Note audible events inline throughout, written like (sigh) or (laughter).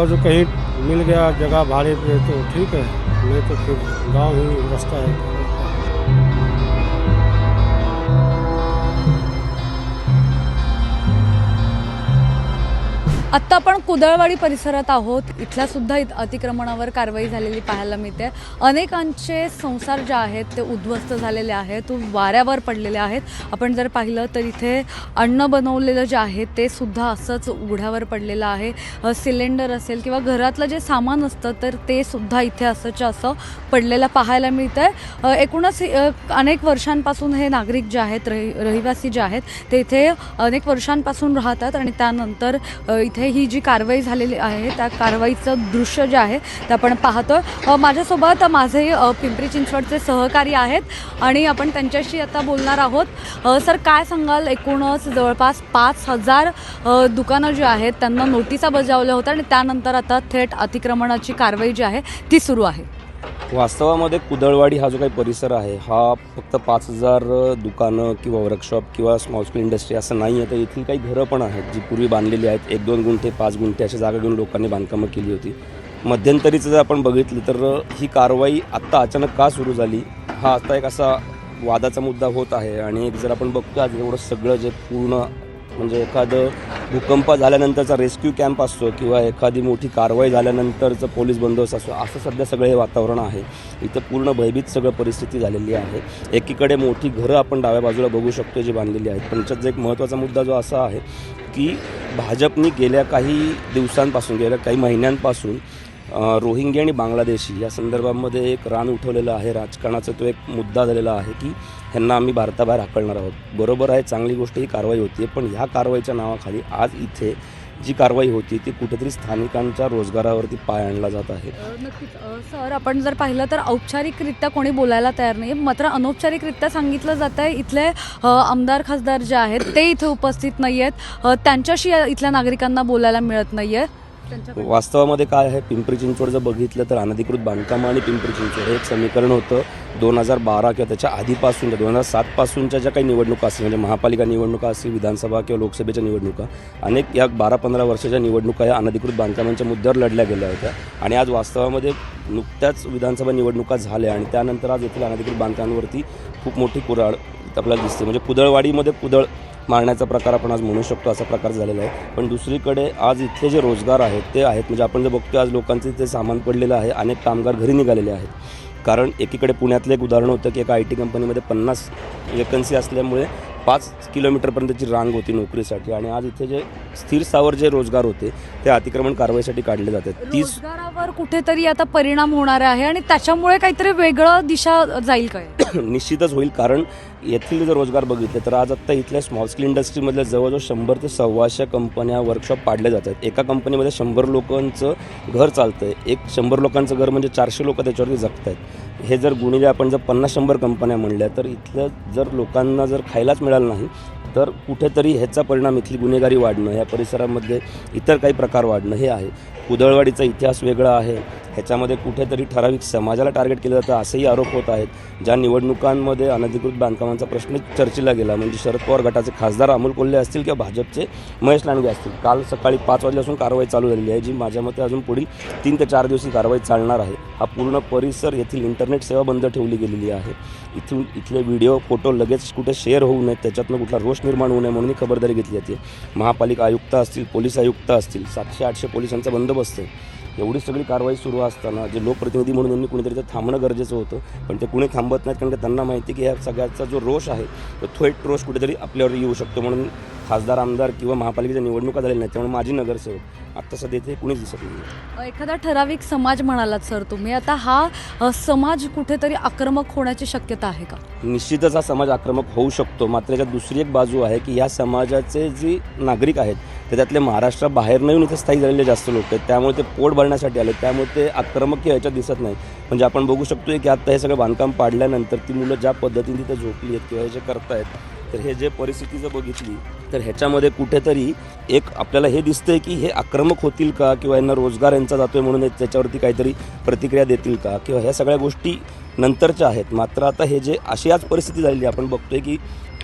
बाजू कहीं मिल गया जगह भाड़े पे तो ठीक है। नहीं तो फिर गांव ही रास्ता है। आत्ता आपण कुदळवाडी परिसरात आहोत. इथल्या सुद्धा अतिक्रमणावर कारवाई झालेली पाहायला मिळते. अनेकांचे संसार जे आहेत ते उद्ध्वस्त झालेले आहेत वाऱ्यावर पडलेले आहेत. आपण जर पाहिलं तर इथे अन्न बनवलेलं जे आहे ते सुद्धा असंच उघड्यावर पडलेलं आहे. सिलेंडर असेल किंवा घरातलं जे सामान असतं तर ते सुद्धा इथे असंच्या असं पडलेलं पाहायला मिळतं आहे एकूणच अनेक वर्षांपासून हे नागरिक जे आहेत रहि रहिवासी जे आहेत ते इथे अनेक वर्षांपासून राहतात आणि त्यानंतर इथे इथे ही जी कारवाई झालेली आहे त्या कारवाईचं दृश्य जे आहे ते आपण पाहतोय. माझ्यासोबत माझे पिंपरी चिंचवडचे सहकारी आहेत आणि आपण त्यांच्याशी आता बोलणार आहोत. सर काय सांगाल? एकूणच जवळपास पाच हजार दुकानं जी आहेत त्यांना नोटिसा बजावल्या होत्या आणि त्यानंतर आता थेट अतिक्रमणाची कारवाई जी आहे ती सुरू आहे. वास्तवामध्ये कुदळवाडी हा जो काही परिसर आहे हा फक्त पाच हजार दुकानं किंवा वर्कशॉप किंवा स्मॉल स्केल इंडस्ट्री असं नाही आहे तर येथील काही घरं पण आहेत जी पूर्वी बांधलेली आहेत. एक दोन गुंठे पाच गुंठे अशा जागा घेऊन लोकांनी बांधकामं केली होती. मध्यंतरीचं जर आपण बघितलं तर ही कारवाई आत्ता अचानक का सुरू झाली हा आता एक असा वादाचा मुद्दा होत आहे. आणि जर आपण बघतो आज एवढं सगळं जे पूर्ण म्हणजे एखादं भूकंप झाल्यानंतरचा रेस्क्यू कॅम्प असतो किंवा एखादी मोठी कारवाई झाल्यानंतरचं पोलीस बंदोबस्त असतो असं सध्या सगळं हे वातावरण आहे. इथं पूर्ण भयभीत सगळं परिस्थिती झालेली आहे. एकीकडे मोठी घरं आपण डाव्या बाजूला बघू शकतो जी बांधलेली आहेत. पण याच्यात एक महत्त्वाचा मुद्दा जो असा आहे की भाजपनी गेल्या काही दिवसांपासून गेल्या काही महिन्यांपासून रोहिंग्या रोहिंगी आणि बांगलादेशी या संदर्भामध्ये एक रान उठवलेलं आहे. राजकारणाचा तो एक मुद्दा झालेला आहे की ह्यांना आम्ही भारताबाहेर हाकलणार आहोत. बरोबर आहे चांगली गोष्ट ही कारवाई होती पण ह्या कारवाईच्या नावाखाली आज इथे जी कारवाई होती ती कुठेतरी स्थानिकांच्या रोजगारावरती पाय आणला जात आहे. नक्कीच. सर आपण जर पाहिलं तर औपचारिकरित्या कोणी बोलायला तयार नाही मात्र अनौपचारिकरित्या सांगितलं जात आहे इथले आमदार खासदार जे आहेत ते इथे उपस्थित नाही आहेत त्यांच्याशी इथल्या नागरिकांना बोलायला मिळत नाही आहे वास्तवामध्ये काय आहे? पिंपरी चिंचवड जर बघितलं तर अनधिकृत बांधकामं आणि पिंपरी चिंचवड हे एक समीकरण होतं. दोन हजार बारा किंवा त्याच्या आधीपासून दोन हजार सातपासूनच्या ज्या काही निवडणुका असतील म्हणजे महापालिका निवडणुका असतील विधानसभा किंवा लोकसभेच्या निवडणुका अनेक या बारा पंधरा वर्षाच्या निवडणुका या अनधिकृत बांधकामांच्या मुद्द्यावर लढल्या गेल्या होत्या. आणि आज वास्तवामध्ये नुकत्याच विधानसभा निवडणुका झाल्या आणि त्यानंतर आज येथील अनधिकृत बांधकामांवरती खूप मोठी कुराड आपल्याला दिसते. म्हणजे कुदळवाडीमध्ये कुदळ मारण्याचा प्रकार आपण आज म्हणू शकतो असा प्रकार झालेला आहे. पण दुसरीकडे आज इथले जे रोजगार आहेत ते आहेत. म्हणजे आपण जे बघतो आज लोकांचं इथे सामान पडलेलं आहे. अनेक कामगार घरी निघालेले आहेत. कारण एकीकडे पुण्यातलं एक उदाहरण होतं की एका आय टी कंपनीमध्ये पन्नास वेकन्सी असल्यामुळे पाच किलोमीटरपर्यंतची रांग होती नोकरीसाठी आणि आज इथे जे स्थिर स्थावर जे रोजगार होते ते अतिक्रमण कारवाईसाठी काढले जातात. तीस रोजगारावर कुठेतरी आता परिणाम होणार आहे आणि त्याच्यामुळे काहीतरी वेगळं दिशा जाईल काय? (clears throat) निश्चितच होईल कारण येथील जर रोजगार बघितले तर आज आत्ता इथल्या स्मॉल स्केल इंडस्ट्रीमधल्या जवळजवळ शंभर ते सव्वाशे कंपन्या वर्कशॉप पाडल्या जातात. एका कंपनीमध्ये शंभर लोकांचं घर चालतं आहे एक शंभर लोकांचं घर म्हणजे चारशे लोक त्याच्यावरती जगत आहेत हे जर गुणिले आपण जर पन्नास शंभर कंपन्या म्हणल्या तर इथलं जर लोकांना जर खायलाच मिळालं नाही तर कुठेतरी ह्याचा परिणाम इथली गुन्हेगारी वाढणं या परिसरामध्ये इतर काही प्रकार वाढणं हे आहे. कुदळवाडीचा इतिहास वेगळा आहे. ह्याच्यामध्ये कुठेतरी ठराविक समाजाला टार्गेट केलं जातं असेही आरोप होत आहेत. ज्या निवडणुकांमध्ये अनधिकृत बांधकामांचा प्रश्न चर्चेला गेला. म्हणजे शरद पवार गटाचे खासदार अमोल कोल्हे असतील किंवा भाजपचे महेश लांडगे असतील. काल सकाळी पाच वाजल्यापासून कारवाई चालू झालेली आहे जी माझ्या मते अजून पुढील तीन ते चार दिवशी कारवाई चालणार आहे. हा पूर्ण परिसर येथील इंटरनेट सेवा बंद ठेवली गेलेली आहे. इथून इथले व्हिडिओ फोटो लगेच कुठे शेअर होऊ नयेत त्याच्यातनं कुठला रोष निर्माण होऊ नये म्हणून ही खबरदारी घेतली जाते. महापालिका आयुक्त असतील पोलीस आयुक्त असतील सातशे आठशे पोलिसांचा बंदोबस्त आहे. एवढी सगळी कारवाई सुरू असताना जे लोकप्रतिनिधी म्हणून यांनी कुणीतरी ते थांबणं गरजेचं होतं पण ते कुणी थांबत नाहीत कारण की त्यांना माहिती की ह्या सगळ्याचा जो रोष आहे तो थेट रोष कुठेतरी आपल्यावर येऊ शकतो म्हणून खासदार आमदार किंवा महापालिकेच्या निवडणुका झालेल्या नाहीत त्यामुळे माझी नगरसेवक आत्ता सध्या इथे कुणीच दिसत नाही एखादा ठराविक समाज म्हणालात सर तुम्ही. आता हा समाज कुठेतरी आक्रमक होण्याची शक्यता आहे का? निश्चितच हा समाज आक्रमक होऊ शकतो. मात्र याच्यात दुसरी एक बाजू आहे की या समाजाचे जे नागरिक आहेत तर त्यातले महाराष्ट्राबाहेर येऊन इथे स्थायिक झालेले जास्त लोक आहेत. त्यामुळे ते पोट भरण्यासाठी आले त्यामुळे ते आक्रमक किंवा याच्यात दिसत नाही. म्हणजे आपण बघू शकतो की आता हे सगळं बांधकाम पाडल्यानंतर ती मुलं ज्या पद्धतीने तिथे झोपली आहेत किंवा हे जे करतायत तर हे जे परिस्थिती जर बघितली तर ह्याच्यामध्ये कुठेतरी एक आपल्याला हे दिसतंय की हे आक्रमक होतील का किंवा यांना रोजगार यांचा जातोय म्हणून त्याच्यावरती काहीतरी प्रतिक्रिया देतील का? किंवा ह्या सगळ्या गोष्टी नंतरच्या आहेत. मात्र आता हे जे अशी आज परिस्थिती झालेली आहे, आपण बघतोय की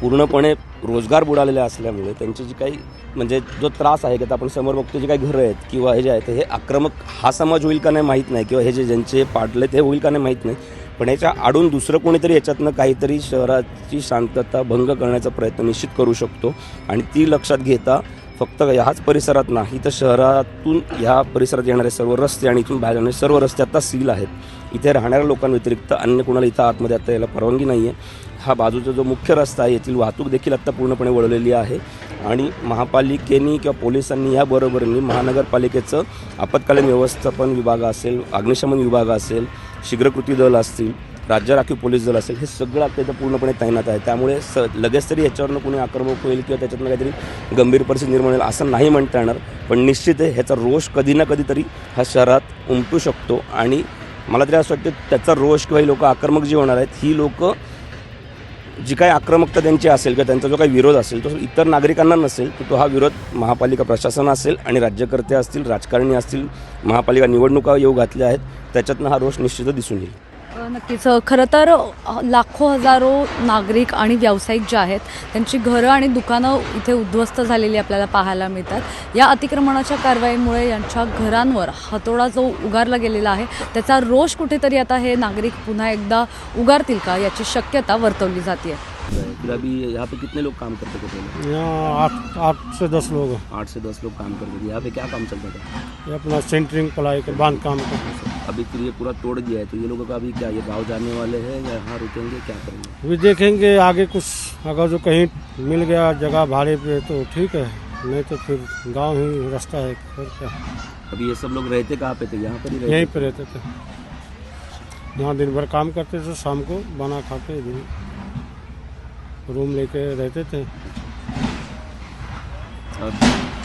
पूर्णपणे रोजगार बुडालेला असल्यामुळे त्यांची जी काही म्हणजे जो त्रास आहे की आता आपण समोर बघतो जे काही घरं आहेत किंवा हे जे आहेत हे आक्रमक हा समाज होईल का नाही माहीत नाही किंवा हे जे ज्यांचे पाडले ते होईल का नाही माहीत नाही. पण याच्या आडून दुसरं कोणीतरी याच्यातनं काहीतरी शहराची शांतता भंग करण्याचा प्रयत्न निश्चित करू शकतो. आणि ती लक्षात घेता फक्त ह्याच परिसरात नाही तर शहरातून ह्या परिसरात येणारे सर्व रस्ते आणि इथून बाहेर जाणारे सर्व रस्ते आता सील आहेत. इथे राहणाऱ्या लोकांव्यतिरिक्त अन्य कोणाला इथं आतमध्ये आता यायला परवानगी नाही आहे हा बाजूचा जो मुख्य रस्ता आहे येथील वाहतूक देखील आत्ता पूर्णपणे वळवलेली आहे. आणि महापालिकेनी किंवा पोलिसांनी याबरोबरीने महानगरपालिकेचं आपत्कालीन व्यवस्थापन विभाग असेल अग्निशमन विभाग असेल शीघ्रकृती दल असतील राज्य राखीव पोलीस दल असेल हे सगळं आता इथं पूर्णपणे तैनात आहे. त्यामुळे स लगेच तरी याच्यावरनं कोणी आक्रमक होईल किंवा त्याच्यातनं काहीतरी गंभीर परिस्थिती निर्माण होईल असं नाही म्हणता येणार. पण निश्चित आहे ह्याचा रोष कधी ना कधीतरी हा शहरात उमटू शकतो. आणि मला तरी असं वाटतं त्याचा रोष किंवा ही लोक आक्रमक जी होणार आहेत ही लोक जी काही आक्रमकता त्यांची असेल किंवा त्यांचा जो काही विरोध असेल तो इतर नागरिकांना नसेल तर तो हा विरोध महापालिका प्रशासन असेल आणि राज्यकर्ते असतील राजकारणी असतील महापालिका निवडणुका येऊ घातल्या आहेत त्याच्यातनं हा रोष निश्चितच दिसून येईल. नक्कीच. खरं तर लाखो हजारो नागरिक आणि व्यावसायिक जे आहेत त्यांची घरं आणि दुकानं इथे उद्ध्वस्त झालेली आपल्याला पाहायला मिळतात. या अतिक्रमणाच्या कारवाईमुळे यांच्या घरांवर हातोडा जो उगारला गेलेला आहे त्याचा रोष कुठेतरी आता हे नागरिक पुन्हा एकदा उगारतील का याची शक्यता वर्तवली जाते फिर अभी यहाँ पे कितने लोग काम करते थे पहले आठ आठ से दस लोग हैं आठ से दस लोग काम करते थे यहाँ पे क्या काम चलता था ये अपना सेंटरिंग पलाई बांध काम करते अभी फिर ये पूरा तोड़ दिया है। तो ये लोगों का अभी क्या ये गाँव जाने वाले हैं या यहाँ रुकेंगे क्या करेंगे? अभी देखेंगे आगे कुछ अगर जो कहीं मिल गया जगह भाड़े पे तो ठीक है। नहीं तो फिर गाँव ही रास्ता है क्या। अभी ये सब लोग रहते कहाँ पे थे? यहाँ पर ही रहते यहीं पर रहते थे। यहाँ दिन भर काम करते थे शाम को बना खा के रूम लेके रहते थे। अब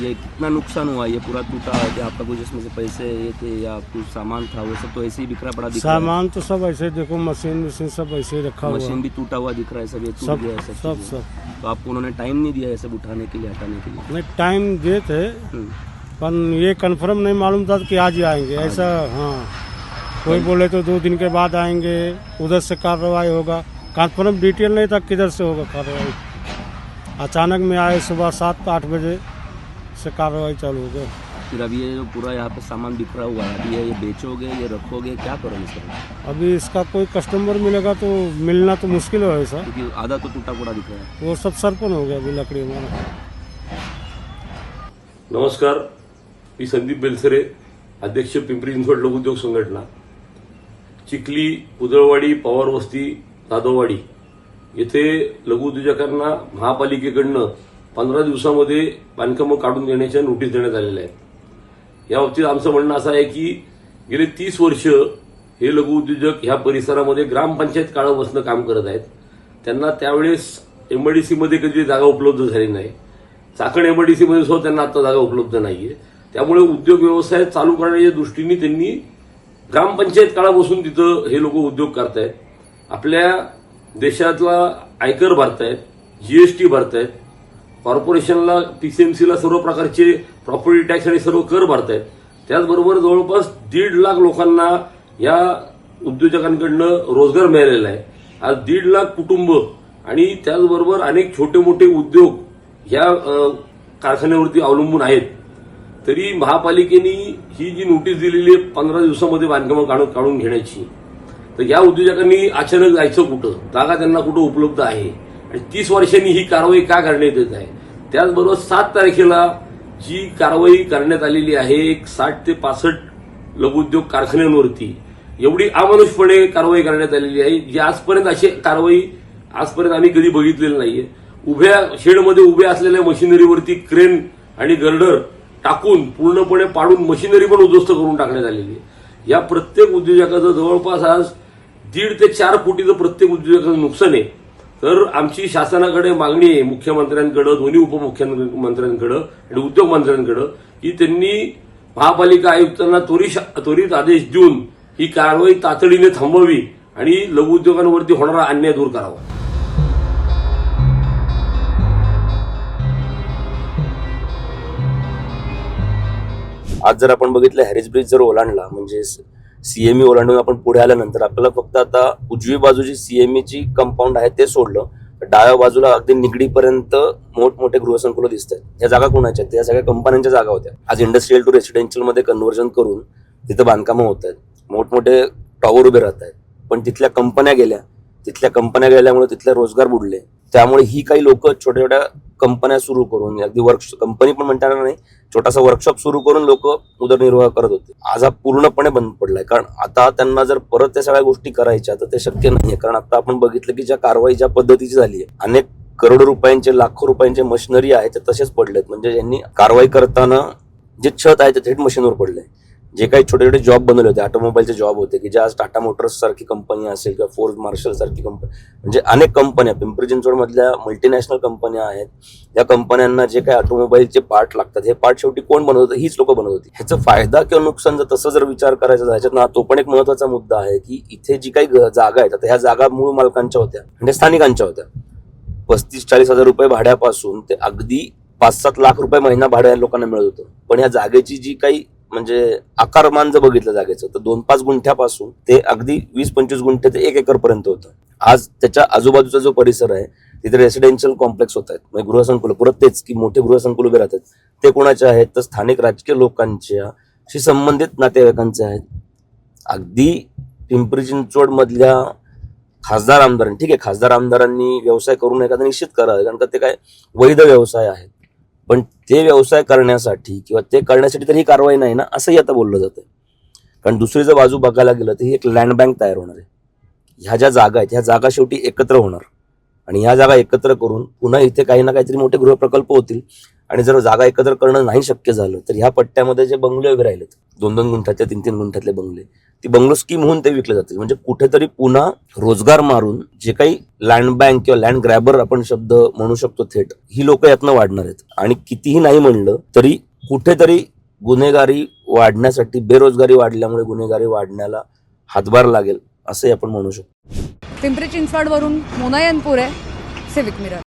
ये कितना नुकसान हुआ ये पूरा टूटा है आपका कुछ इसमें से पैसे ये थे या कुछ सामान था वो सब तो ऐसे ही बिखरा पड़ा दिख रहा है? सामान तो सब ऐसे देखो मशीन वशीन सब ऐसे ही रखा हुआ। मशीन। भी टूटा हुआ दिख रहा है सब ये टूट सब गया है सब सब सब। तो आपको उन्होंने टाइम नहीं दिया ये सब उठाने के लिए हटाने के लिए? नहीं टाइम दिए थे हम्म। पर ये कन्फर्म नहीं मालूम था कि आज ही आएँगे। ऐसा हाँ। कोई बोले तो दो दिन के बाद आएँगे उधर से कार्रवाई होगा। कन्फर्म डिटेल नहीं था किधर से होगा कार्रवाई। अचानक में आए सुबह सात आठ बजे से कार्रवाई चालू हो गई। फिर अभी ये जो पूरा यहाँ पे सामान बिखरा हुआ है अभी ये बेचोगे ये रखोगे क्या करोगे सर अभी इसका कोई कस्टमर मिलेगा तो मिलना तो मुश्किल है ऐसा क्योंकि आधा तो टूटा फूटा दिख रहा है। वो सब सरपन हो गया अभी लकड़ी हमारा नमस्कार मी संदीप बेलसरे अध्यक्ष पिंपरी चिंचवड लघुउद्योग संघटना. चिखली उदळवाडी पवारवस्ती जाधववाडी येथे लघुउद्योजकांना महापालिकेकडनं पंधरा दिवसामध्ये बांधकामं काढून देण्याच्या नोटीस देण्यात आलेल्या आहेत. या बाबतीत आमचं म्हणणं असं आहे की गेले तीस वर्ष हे लघुउद्योजक ह्या परिसरामध्ये ग्रामपंचायत काळापासून काम करत आहेत. त्यांना त्यावेळेस एमआयडीसीमध्ये कधी जागा उपलब्ध झाली नाही. चाकण एमआयडीसीमध्ये सुद्धा त्यांना आता जागा उपलब्ध नाही आहे त्यामुळे उद्योग व्यवसाय चालू करण्याच्या दृष्टीने त्यांनी ग्रामपंचायत काळापासून तिथं हे लोक उद्योग करतायत. आपल्या देशातला आयकर भरतायत जीएसटी भरतायत कॉर्पोरेशनला पीसीएमसीला सर्व प्रकारचे प्रॉपर्टी टॅक्स आणि सर्व कर भरतायत. त्याचबरोबर जवळपास दीड लाख लोकांना या उद्योजकांकडनं रोजगार मिळालेला आहे. आज दीड लाख कुटुंब आणि त्याचबरोबर अनेक छोटे मोठे उद्योग या कारखान्यावरती अवलंबून आहेत. तरी महापालिकेने ही जी नोटीस दिलेली आहे पंधरा दिवसामध्ये बांधकामं काढून काढून घेण्याची. तर या उद्योजकांनी अचानक जायचं कुठं? जागा त्यांना कुठं उपलब्ध आहे? आणि तीस वर्षांनी ही कारवाई का करण्यात येत आहे? त्याचबरोबर सात तारखेला जी कारवाई करण्यात आलेली आहे एक साठ ते पासष्ट लघुउद्योग कारखान्यांवरती एवढी अमानुषपणे कारवाई करण्यात आलेली आहे जी आजपर्यंत अशी कारवाई आजपर्यंत आम्ही कधी बघितलेली नाहीये. उभ्या शेडमध्ये उभ्या असलेल्या मशिनरीवरती क्रेन आणि गर्डर टाकून पूर्णपणे पाडून मशिनरी पण उद्ध्वस्त करून टाकण्यात आलेली आहे. या प्रत्येक उद्योजकाचं जवळपास आज दीड ते चार कोटीचं प्रत्येक उद्योजकाचं नुकसान आहे. तर आमची शासनाकडे मागणी आहे मुख्यमंत्र्यांकडे दोन्ही उपमुख्यमंत्र्यांकडे आणि उद्योग मंत्र्यांकडे की त्यांनी महापालिका आयुक्तांना त्वरित त्वरित आदेश देऊन ही कारवाई तातडीने थांबवावी आणि लघु उद्योगांवरती होणारा अन्याय दूर करावा. आज जर आपण बघितलं हॅरिस ब्रिज जर ओलांडला म्हणजे सीएमई ओलांडून आपण पुढे आल्यानंतर आपल्याला फक्त आता उजवी बाजूची सीएमईची कंपाऊंड आहे ते सोडलं डाव्या बाजूला अगदी निगडीपर्यंत मोठमोठे गृहसंकुलं दिसत आहेत या जागा कोणाच्या आहेत? त्या सगळ्या कंपन्यांच्या जागा होत्या. आज इंडस्ट्रियल टू रेसिडेन्शियलमध्ये कन्व्हर्जन करून तिथं बांधकामं होत आहेत मोठमोठे टॉवर उभे राहत आहेत पण तिथल्या कंपन्या गेल्या. तिथल्या कंपन्या गेल्यामुळे तिथले रोजगार बुडले. त्यामुळे ही काही लोक छोट्या छोट्या कंपन्या सुरू करून अगदी वर्क कंपनी पण म्हणता येणार नाही छोटासा वर्कशॉप सुरू करून लोक उदरनिर्वाह करत होते. आज हा पूर्णपणे बंद पडलाय. कारण आता त्यांना जर परत त्या सगळ्या गोष्टी करायच्या तर ते शक्य नाहीये. कारण आता आपण बघितलं की ज्या कारवाई ज्या पद्धतीची झाली आहे अनेक करोडो रुपयांचे लाखो रुपयांचे मशिनरी आहे ते तसेच पडलेत. म्हणजे यांनी कारवाई करताना जे छत आहे ते थेट मशीनवर पडलंय. जे काही छोटे छोटे जॉब बनवले होते ऑटोमोबाईलचे जॉब होते की ज्या आज टाटा मोटर्स सारखी कंपनी असेल किंवा फोर्स मार्शल सारखी कंपनी म्हणजे अनेक कंपन्या पिंपरी चिंचवडमधल्या मल्टीनॅशनल कंपन्या आहेत. या कंपन्यांना जे काही ऑटोमोबाईलचे पार्ट लागतात हे पार्ट शेवटी कोण बनवत होतं? हीच लोक बनवत होती. ह्याचा फायदा किंवा नुकसान जर तसं जर विचार करायचा ह्याच्यात ना तो पण एक महत्त्वाचा मुद्दा आहे की इथे जी काही जागा आहेत आता ह्या जागा मूळ मालकांच्या होत्या म्हणजे स्थानिकांच्या होत्या. पस्तीस चाळीस हजार रुपये भाड्यापासून ते अगदी पाच सात लाख रुपये महिना भाड्या लोकांना मिळत होतं. पण ह्या जागेची जी काही म्हणजे आकारमान जर बघितलं जागेचं तर दोन पाच गुंठ्यापासून ते अगदी वीस पंचवीस गुंठे ते एक एकर पर्यंत होतं. आज त्याच्या आजूबाजूचा जो परिसर आहे तिथे रेसिडेन्शियल कॉम्प्लेक्स होत आहेत. म्हणजे गृहसंकुल परत तेच की मोठे गृहसंकुल उभे राहतात. ते कोणाचे आहेत? तर स्थानिक राजकीय लोकांच्या शी संबंधित नातेवाईकांचे आहेत. अगदी पिंपरी चिंचवड मधल्या खासदार आमदारांनी ठीक आहे खासदार आमदारांनी व्यवसाय करून एखादा निश्चित करावे कारण का ते काय वैध व्यवसाय आहेत. पण ते व्यवसाय करण्यासाठी किंवा ते करण्यासाठी तर ही कारवाई नाही ना असंही आता बोललं जातं कारण दुसरी जर बाजू बघायला गेलं तर ही एक लँड बँक तयार होणार आहे. ह्या ज्या जागा आहेत ह्या जागा शेवटी एकत्र होणार. आणि ह्या जागा एकत्र करून पुन्हा इथे काही ना काहीतरी मोठे गृहप्रकल्प होतील. आणि जर जागा एकत्र करणं नाही शक्य झालं तर ह्या पट्ट्यामध्ये जे बंगले उभे राहिलेत दोन दोन गुंठ्यातले तीन तीन गुंठ्यातले बंगले ती बंगलो स्कीम होऊन ते विकले जातील. म्हणजे कुठेतरी पुन्हा रोजगार मारून जे काही लँड बँक किंवा लँड ग्रॅबर आपण शब्द म्हणू शकतो थेट ही लोक यातनं वाढणार आहेत. आणि कितीही नाही म्हणलं तरी कुठेतरी गुन्हेगारी वाढण्यासाठी बेरोजगारी वाढल्यामुळे गुन्हेगारी वाढण्याला हातभार लागेल असंही आपण म्हणू शकतो. पिंपरी चिंचवडवरून आहे सिविक मिरर